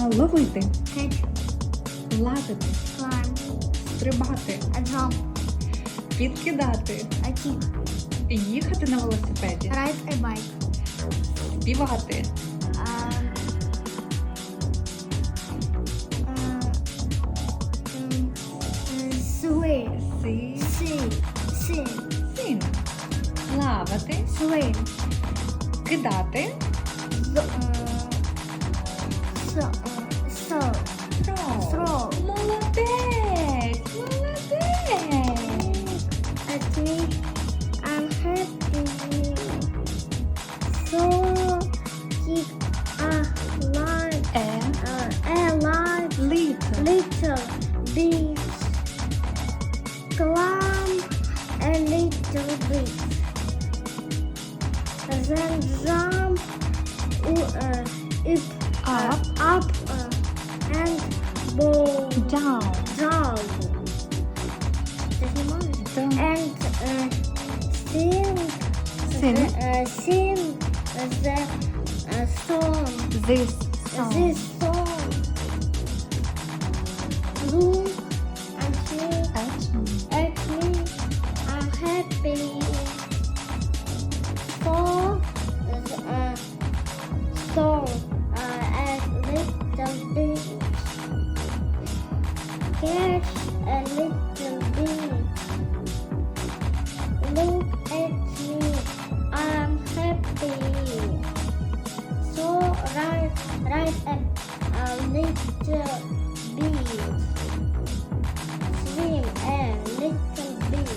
А ловити, лазити, стрибати, підкидати, їхати на велосипеді, Райд a байк. співати, Swim. си, Sing. Sing. син, плавати, Swim. кидати, З- е, So. Down. Down. Down. And uh, sing, sing. The, uh, sing uh, song. This song. This right a, little bit. Swim a little bit.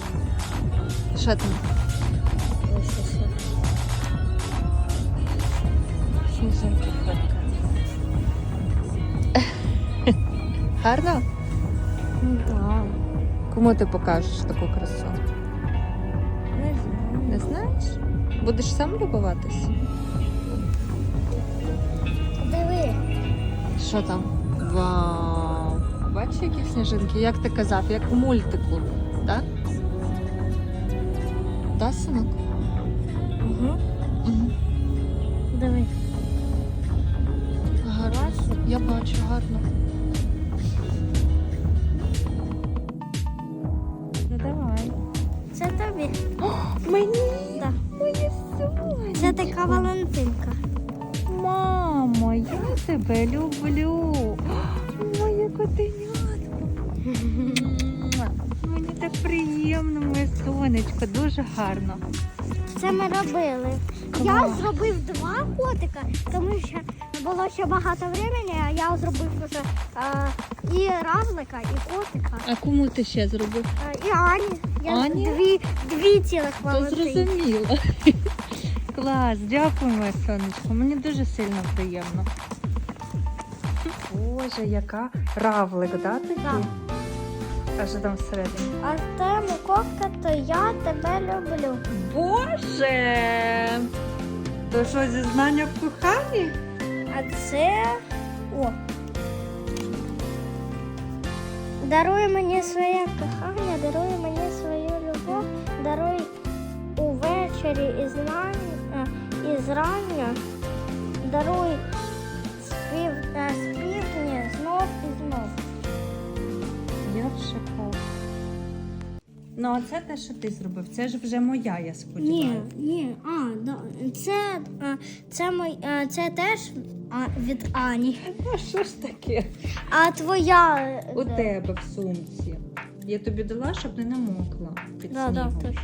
Що там? Сніжинки. Гарно? Да. Кому ти покажеш таку красу? Не знаю. Не знаєш? Будеш сам любуватись? Диви. Що там? Вау! Бачиш, які сніжинки? Як ти казав, як в мультику, так? Так, синок? Угу. Угу. Диви. Гарно. Я бачу, гарно. Котенятко. Мені так приємно, моє сонечко, дуже гарно. Це ми робили. Я зробив два котика, тому що було ще багато времени, а я зробив вже а, і равлика, і котика, А кому ти ще зробив? а, і Ані. Я Ані? дві, дві цілих То зрозуміло. Клас, дякую, моє сонечко. Мені дуже сильно приємно. Боже, яка равлик, да, такий? Да. А що там всередині? А те то я тебе люблю. Боже! То що, зізнання в коханні? А це. О. Даруй мені своє кохання, даруй мені свою любов, даруй увечері і знання, і зрання, даруй е, співні знов і знов. Я в. Ну, а це те, що ти зробив. Це ж вже моя, я Ні, сподіваюся. ні, а, да, це, а, це, мой, а, це теж а, від Ані. А що ж таке? А твоя. е, У де? тебе в сумці. Я тобі дала, щоб не намокла під Да, да, снігом. точно.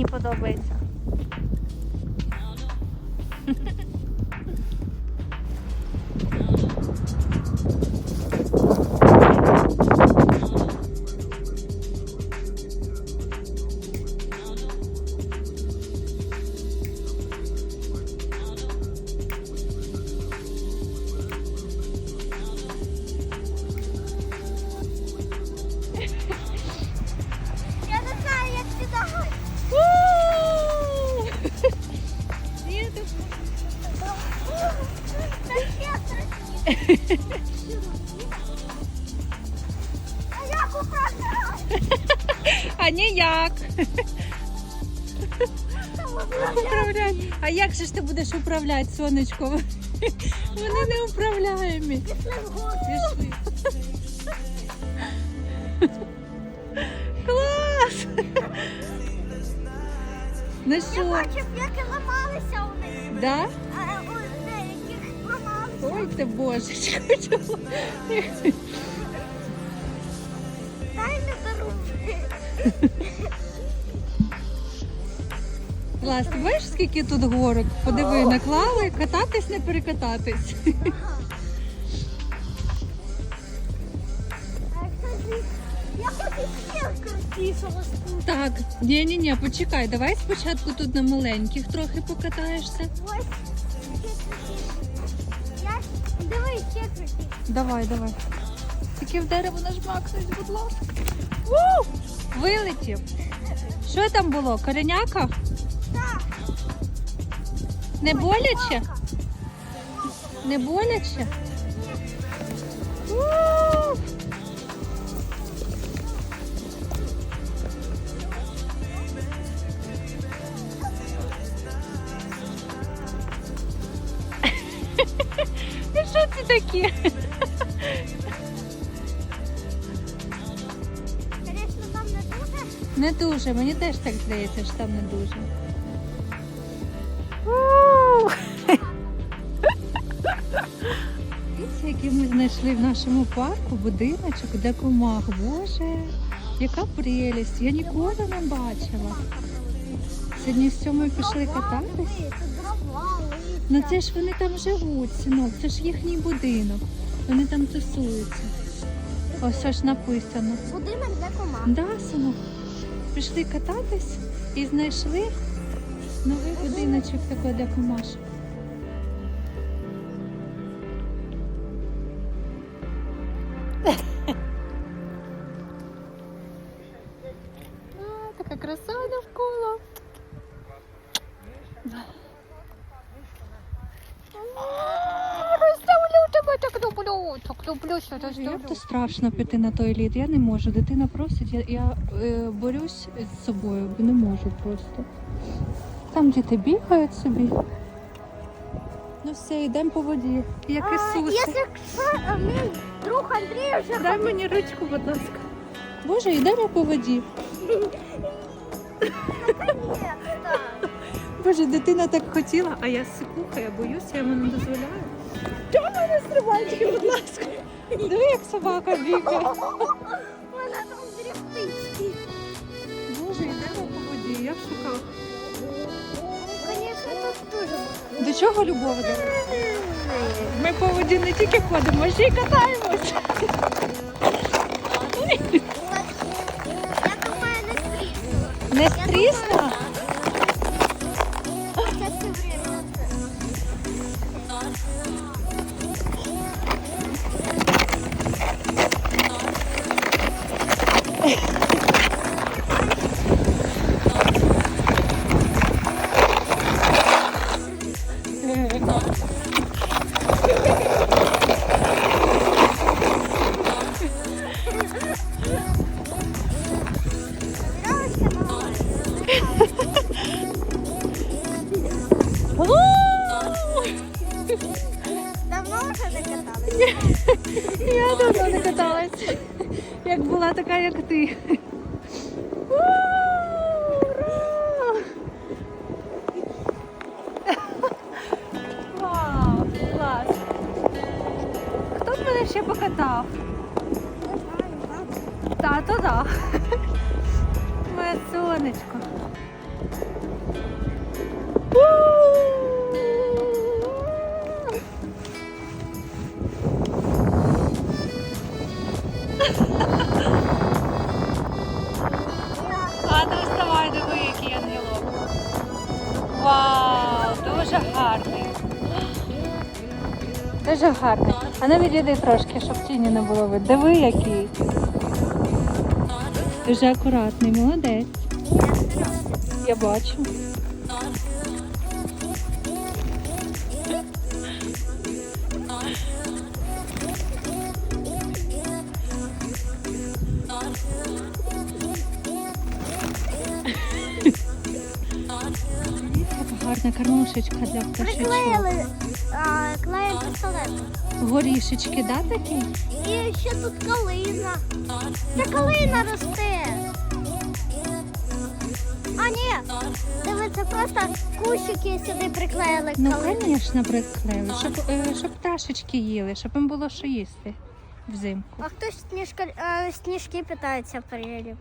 Мені подобається. А як управляти? А ніяк. Управляй. А як же ж ти будеш управляти, сонечко? Вони не управляємі. Пішли. Клас! Ну Я що, бачив, як і ламалися у них. да? Ой ти божечко. чого? Дай не беру. Клас, ти бачиш, скільки тут горок? Подиви, наклали, кататись, не перекататись. Я хочу. Так, ні, ні, ні, почекай, давай спочатку тут на маленьких трохи покатаєшся. Ось Давай, давай. Тільки в дерево нажмакнись, будь ласка. У! Вилетів. Що там було? Кореняка? Так. Не боляче? Не боляче? Таке? Звісно, там не дуже. Не дуже, мені теж так здається, що там не дуже. Дивіться, який ми знайшли в нашому парку будиночок для комах. Боже, яка прелість! Я ніколи не бачила. Сьогодні з сьомою пішли кататись. Ну це ж вони там живуть, синок, це ж їхній будинок. Вони там тусуються. Ось що ж написано. Будинок для комах. Да, синок. Пішли кататись і знайшли новий будиночок такий для комашок. Така краса навколо. Розставлю тебе, так люблю, так люблю, що розставлю. Як то страшно піти на той лід, я не можу. Дитина просить, я, я е, борюсь з собою, бо не можу просто. Там діти бігають собі. Ну все, йдемо по воді. Як А, Ісус. Якщо мій друг Андрій вже Дай мені ручку, будь ласка. Боже, йдемо по воді. Боже, дитина так хотіла, а я сикуха, я боюся, я йому не дозволяю. Чому мене стривайте, будь ласка? Диви, як собака бігає. Вона там дріфтить. Боже, йдемо по воді, я в шуках. Звісно, тут дуже багато. До чого любов? Ми по воді не тільки ходимо, а ще й катаємось. Я думаю, не тріснула. Не время. Як ти. Ура! Вау, клас. Хто б мене ще покатав? Не знаю, мама. Тато, да. Моє сонечко. А Дуже гарний. А ну, навіть відійди трошки, щоб тіні не було видно. Диви який. Дуже акуратний, молодець. Я бачу. Гарна кормушечка для пташечок. А, клеєм пістолет. Горішечки, да, такі? І ще тут калина. Це калина росте. А ні, дивіться, просто кущики сюди приклеїли Ну, калину. звісно, приклеїли, щоб, е, щоб пташечки їли, щоб їм було що їсти взимку. А хтось сніжка, е, сніжки питається переліп.